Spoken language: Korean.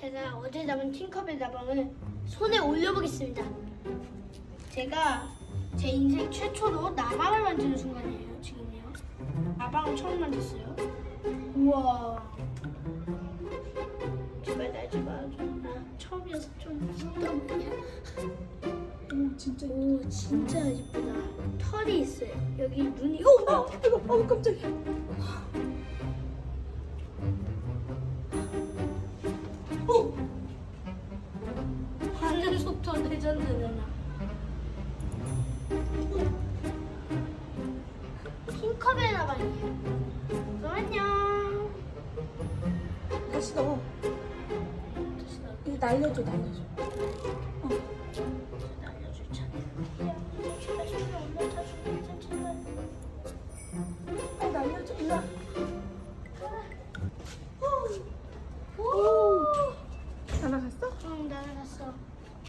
제가 어제 잡은 팅커벨 다방을 손에 올려보겠습니다. 제가 제 인생 최초로 나방을 만드는 순간이에요, 지금요. 나방을 처음 만졌어요. 우와. 제발 날지 마줘. 나 처음이어서 좀 무섭단 말이야. 오 진짜. 오, 진짜 예쁘다. 털이 있어요. 여기 눈이, 오! 어 이거 어 깜짝이야. 반응 속도 레전드네 나. 핑커벨 나방이에요. 그럼 안녕. 다시 넣어. 다시 나 이거 날려줘 날려줘. 어. 차례. 빨리 날려줘. 일로 와. 오. 날아갔어? 응 날아갔어.